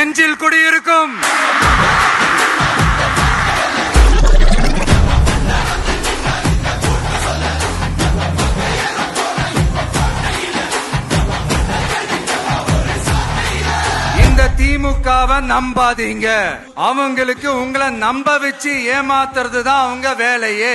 நெஞ்சில் குடியிருக்கும். இந்த திமுகவை நம்பாதீங்க. அவங்களுக்கு உங்களை நம்ப வச்சு ஏமாத்துறது தான் அவங்க வேலையே.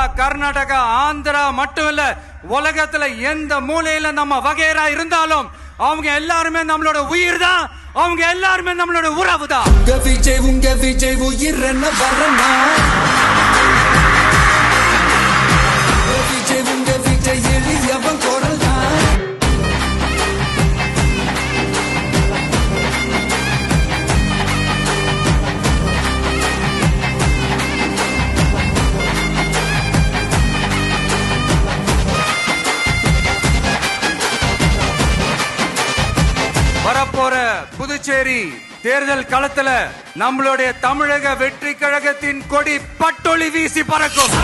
கேரளா கர்நாடகா ஆந்திரா மட்டும் இல்ல உலகத்துல எந்த மூலையில நம்ம வகையரா இருந்தாலும் அவங்க எல்லாருமே நம்மளோட உயிர் தான் அவங்க எல்லாருமே நம்மளோட உறவு தான் உங்க விஜய் உங்க விஜய் உயிர் என்ன வரனா புதுச்சேரி தேர்தல் களத்துல நம்மளுடைய தமிழக வெற்றி கழகத்தின் கொடி பட்டொளி வீசி பறக்கும்.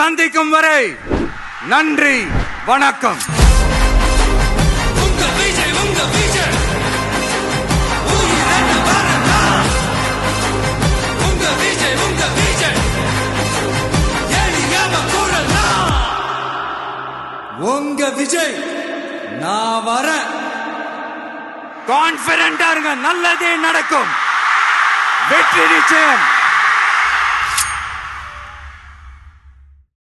சந்திக்கும் வரை நன்றி வணக்கம். உங்க விஜய் நான் வரேன். கான்பிடண்டா இருங்க நல்லதே நடக்கும். வெற்றி நிச்சயம்.